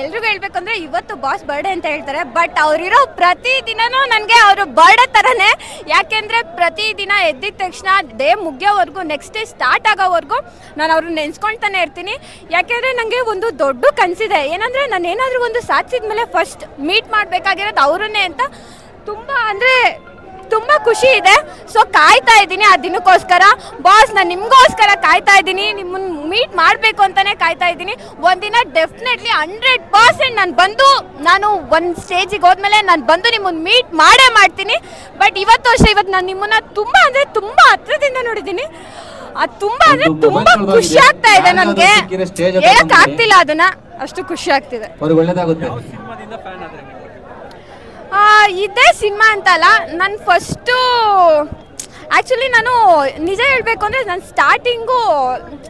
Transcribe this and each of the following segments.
ಎಲ್ರಿಗೂ ಹೇಳ್ಬೇಕಂದ್ರೆ ಇವತ್ತು ಬಾಸ್ ಬರ್ಡೇ ಅಂತ ಹೇಳ್ತಾರೆ ಬಟ್ ಅವರಿರೋ ಪ್ರತಿ ದಿನನೂ ನನಗೆ ಅವರು ಬರ್ಡೇ ಥರನೇ ಯಾಕೆಂದರೆ ಪ್ರತಿ ದಿನ ಎದ್ದಿದ ತಕ್ಷಣ ಡೇ ಮುಗಿಯೋವರೆಗೂ ನೆಕ್ಸ್ಟ್ ಡೇ ಸ್ಟಾರ್ಟ್ ಆಗೋವರೆಗೂ ನಾನು ಅವ್ರನ್ನ ನೆನೆಸ್ಕೊಳ್ತಾನೆ ಇರ್ತೀನಿ. ಯಾಕೆಂದರೆ ನನಗೆ ಒಂದು ದೊಡ್ಡ ಕನಸಿದೆ. ಏನಂದರೆ ನಾನು ಏನಾದರೂ ಒಂದು ಸಾಧಿಸಿದ ಮೇಲೆ ಫಸ್ಟ್ ಮೀಟ್ ಮಾಡಬೇಕಾಗಿರೋದು ಅವರನ್ನೇ ಅಂತ. ತುಂಬ ಅಂದರೆ ತುಂಬ ಖುಷಿ ಇದೆ. ಸೊ ಕಾಯ್ತಾ ಇದ್ದೀನಿ ಆ ದಿನಕ್ಕೋಸ್ಕರ. ಬಾಸ್ ನಾನು ನಿಮಗೋಸ್ಕರ ಕಾಯ್ತಾ ಇದ್ದೀನಿ. ನಿಮ್ಮನ್ನ ಮೀಟ್ ಮಾಡಬೇಕು ಅಂತಲೇ ಕಾಯ್ತಾ ಇದ್ದೀನಿ. ಒಂದಿನ ಡೆಫಿನೆಟ್ಲಿ ಹಂಡ್ರೆಡ್ ಪರ್ಸೆಂಟ್ ನಾನು ಬಂದು ನಾನು ಒಂದು ಸ್ಟೇಜಿಗೆ ಹೋದ್ಮೇಲೆ ನಾನು ಬಂದು ನಿಮ್ಮನ್ನ ಮೀಟ್ ಮಾಡೇ ಮಾಡ್ತೀನಿ. ಬಟ್ ಇವತ್ತು ಅಷ್ಟೇ ಇವತ್ತು ನಾನು ನಿಮ್ಮನ್ನ ತುಂಬ ಅಂದರೆ ತುಂಬ ಹತ್ರದಿಂದ ನೋಡಿದ್ದೀನಿ. ಅದು ತುಂಬ ಅಂದರೆ ತುಂಬಾ ಖುಷಿ ಆಗ್ತಾ ಇದೆ. ನನಗೆ. ಹೇಳಕ್ ಆಗ್ತಿಲ್ಲ ಅದನ್ನ. ಅಷ್ಟು ಖುಷಿ ಆಗ್ತಿದೆ. ಅವ್ರಿಗೆ ಒಳ್ಳೇದಾಗುತ್ತೆ. ಇದೇ ಸಿನಿಮಾ ಅಂತಲ್ಲ ನನ್ನ ಫಸ್ಟು ಆ್ಯಕ್ಚುಲಿ ನಾನು ನಿಜ ಹೇಳಬೇಕು ಅಂದರೆ ನಾನು ಸ್ಟಾರ್ಟಿಂಗು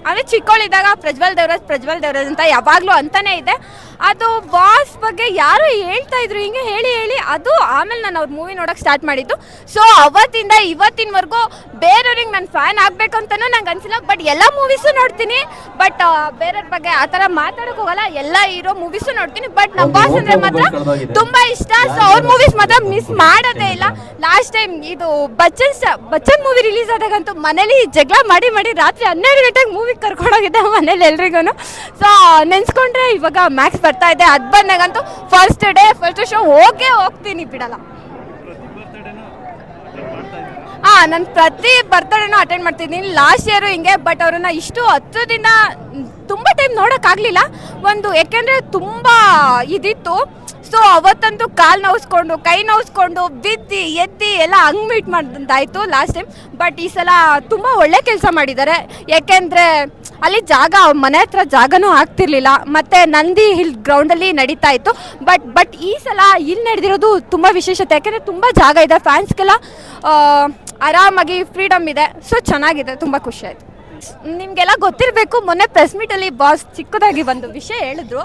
ಅಂದರೆ ಚಿಕ್ಕವಳಿದ್ದಾಗ ಪ್ರಜ್ವಲ್ ದೇವರಾಜ್ ಪ್ರಜ್ವಲ್ ದೇವರಾಜ್ ಅಂತ ಯಾವಾಗಲೂ ಅಂತಲೇ ಇದೆ. ಅದು ಬಾಸ್ ಬಗ್ಗೆ ಯಾರೋ ಹೇಳ್ತಾ ಇದ್ರು, ಹಿಂಗೆ ಹೇಳಿ ಹೇಳಿ ಅದು ಆಮೇಲೆ ನಾನು ಅವ್ರ ಮೂವಿ ನೋಡೋಕೆ ಸ್ಟಾರ್ಟ್ ಮಾಡಿದ್ದು. ಸೊ ಅವತ್ತಿಂದ ಇವತ್ತಿನವರೆಗೂ ಬೇರೆಯವ್ರಿಗೆ ನಾನು ಫ್ಯಾನ್ ಆಗಬೇಕಂತನೂ ನಂಗೆ ಅನಿಸಿಲ್ಲ ಬಟ್ ಎಲ್ಲ ಮೂವೀಸು ನೋಡ್ತೀನಿ. ಬಟ್ ಬೇರೆಯವ್ರ ಬಗ್ಗೆ ಆ ಥರ ಮಾತಾಡೋಕೆ ಹೋಗಲ್ಲ ಎಲ್ಲ ಇರೋ ಮೂವೀಸು ನೋಡ್ತೀನಿ. ಬಟ್ ನಮ್ಮ ಬಾಸ್ ಅಂದರೆ ಮಾತ್ರ ತುಂಬ ಇಷ್ಟ. ಸೊ ಅವ್ರ ಮೂವೀಸ್ ಮಾತ್ರ ಮಿಸ್ ಮಾಡೋದೇ ಇಲ್ಲ. ಲಾಸ್ಟ್ ಟೈಮ್ ಇದು ಬಚ್ಚನ್ ಬಚ್ಚನ್ ಮೂವಿ ರಿಲೀಸ್ ಆದಾಗಂತೂ ಮನೇಲಿ ಜಗಳ ಮಾಡಿ ಮಾಡಿ ರಾತ್ರಿ ಹನ್ನೆರಡು ಗಂಟೆಗೆ ಮೂವಿ ಕರ್ಕೊಂಡೋಗಿದ್ದೆ ಮನೇಲಿ ಎಲ್ರಿಗೂ ಸೊ ನೆನ್ಸ್ಕೊಂಡ್ರೆ ಇವಾಗ ಮ್ಯಾಕ್ಸ್ ಬರ್ತಾ ಇದೆ. ಅದು ಬಂದಾಗಂತೂ ಫಸ್ಟ್ ಡೇ ಫಸ್ಟ್ ಶೋ ಹೋಗೇ ಹೋಗ್ತೀನಿ ಬಿಡಲ್ಲ. ಹಾ ನಾನು ಪ್ರತಿ ಬರ್ತಡೇನೂ ಅಟೆಂಡ್ ಮಾಡ್ತಿದ್ದೀನಿ. ಲಾಸ್ಟ್ ಇಯರು ಹಿಂಗೆ ಬಟ್ ಅವ್ರನ್ನ ಇಷ್ಟು ಹತ್ತು ದಿನ ತುಂಬ ಟೈಮ್ ನೋಡೋಕ್ಕಾಗಲಿಲ್ಲ ಒಂದು ಯಾಕೆಂದರೆ ತುಂಬ ಇದಿತ್ತು. ಸೊ ಅವತ್ತಂತೂ ಕಾಲು ನೋವಿಸ್ಕೊಂಡು, ಕೈ ನೋವಿಸ್ಕೊಂಡು, ಬಿದ್ದು, ಎದ್ದಿ ಎಲ್ಲ ಹಂಗೆ ಮೀಟ್ ಮಾಡ್ದಂತಾಯಿತು ಲಾಸ್ಟ್ ಟೈಮ್ ಬಟ್ ಈ ಸಲ ತುಂಬ ಒಳ್ಳೆ ಕೆಲಸ ಮಾಡಿದ್ದಾರೆ ಯಾಕೆಂದರೆ ಅಲ್ಲಿ ಜಾಗ ಮನೆ ಹತ್ರ ಜಾಗನೂ ಆಗ್ತಿರ್ಲಿಲ್ಲ. ಮತ್ತು ನಂದಿ ಹಿಲ್ ಗ್ರೌಂಡಲ್ಲಿ ನಡೀತಾ ಇತ್ತು. ಬಟ್ ಬಟ್ ಈ ಸಲ ಇಲ್ಲಿ ನಡೆದಿರೋದು ತುಂಬ ವಿಶೇಷತೆ. ಯಾಕೆಂದರೆ ತುಂಬ ಜಾಗ ಇದೆ. ಫ್ಯಾನ್ಸ್ಗೆಲ್ಲ ಆರಾಮಾಗಿ ಫ್ರೀಡಮ್ ಇದೆ. ಸೊ ಚೆನ್ನಾಗಿದೆ. ತುಂಬ ಖುಷಿ ಆಯಿತು. ನಿಮಗೆಲ್ಲ ಗೊತ್ತಿರಬೇಕು ಮೊನ್ನೆ ಪ್ರೆಸ್ ಮೀಟ್ ಅಲ್ಲಿ ಬಾಸ್ ಚಿಕ್ಕದಾಗಿ ಒಂದು ವಿಷಯ ಹೇಳಿದ್ರು.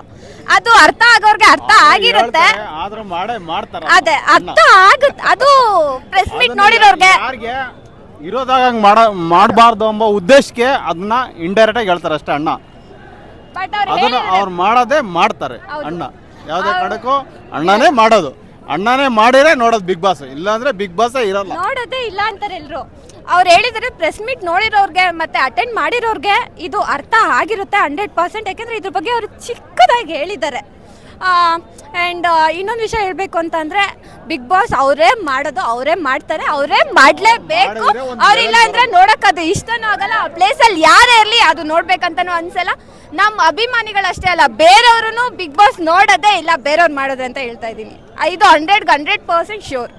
ಅದು ಅರ್ಥ ಆಗೋರ್ಗೆ ಅರ್ಥ ಆಗಿರುತ್ತೆ. ಆದ್ರೂ ಮಾಡೇ ಮಾಡ್ತಾರೆ ಅದೇ ಅರ್ಥ ಆಗುತ್ತೆ. ಅದು ಪ್ರೆಸ್ ಮೀಟ್ ನೋಡಿರೋರ್ಗೆ. ಯಾರಿಗೆ ಇರೋದಾಗ ಹಂಗ್ ಮಾಡ ಮಾಡಬಾರ್ದು ಎಂಬ ಉದ್ದೇಶಕ್ಕೆ ಅದನ್ನ ಇಂಡೈರೆಕ್ಟ್ ಆಗಿ ಹೇಳ್ತಾರೆ ಅಷ್ಟೇ ಅಣ್ಣ. ಬಟ್ ಅವ್ರು ಅದನ್ನ ಅವ್ರು ಮಾಡೋದೇ ಮಾಡ್ತಾರೆ ಅಣ್ಣ. ಯಾವುದೇ ಕಡಕ್ಕೂ ಅಣ್ಣನೇ ಮಾಡೋದು. ಅಣ್ಣನೇ ಮಾಡಿರೇ ನೋಡೋದು ಬಿಗ್ ಬಾಸ್. ಇಲ್ಲಾಂದ್ರೆ ಬಿಗ್ ಬಾಸೇ ಇರಲ್ಲ. ನೋಡೋದೇ ಇಲ್ಲ ಅಂತಾರೆ ಎಲ್ರು. ಅವ್ರು ಹೇಳಿದರೆ ಪ್ರೆಸ್ ಮೀಟ್ ನೋಡಿರೋರ್ಗೆ ಮತ್ತೆ ಅಟೆಂಡ್ ಮಾಡಿರೋರಿಗೆ ಇದು ಅರ್ಥ ಆಗಿರುತ್ತೆ ಹಂಡ್ರೆಡ್ ಪರ್ಸೆಂಟ್ ಯಾಕೆಂದ್ರೆ ಇದ್ರ ಬಗ್ಗೆ ಅವರು ಚಿಕ್ಕದಾಗಿ ಹೇಳಿದ್ದಾರೆ. ಆ್ಯಂಡ್ ಇನ್ನೊಂದು ವಿಷಯ ಹೇಳಬೇಕು ಅಂತಂದ್ರೆ ಬಿಗ್ ಬಾಸ್ ಅವರೇ ಮಾಡೋದು ಅವರೇ ಮಾಡ್ತಾರೆ ಅವರೇ ಮಾಡಲೇಬೇಕು. ಅವ್ರಿಲ್ಲ ಅಂದ್ರೆ ನೋಡಕ್ ಅದು ಇಷ್ಟನೂ ಆಗಲ್ಲ. ಆ ಪ್ಲೇಸಲ್ಲಿ ಯಾರೇ ಇರಲಿ ಅದು ನೋಡ್ಬೇಕಂತನೂ ಅನ್ಸಲ್ಲ. ನಮ್ಮ ಅಭಿಮಾನಿಗಳಷ್ಟೇ ಅಲ್ಲ ಬೇರೆಯವ್ರೂ ಬಿಗ್ ಬಾಸ್ ನೋಡೋದೇ ಇಲ್ಲ ಬೇರೆಯವ್ರು ಮಾಡೋದೇ ಅಂತ ಹೇಳ್ತಾ ಇದ್ದೀನಿ. ಇದು ಹಂಡ್ರೆಡ್ಗೆ ಹಂಡ್ರೆಡ್ ಪರ್ಸೆಂಟ್ ಶ್ಯೂರ್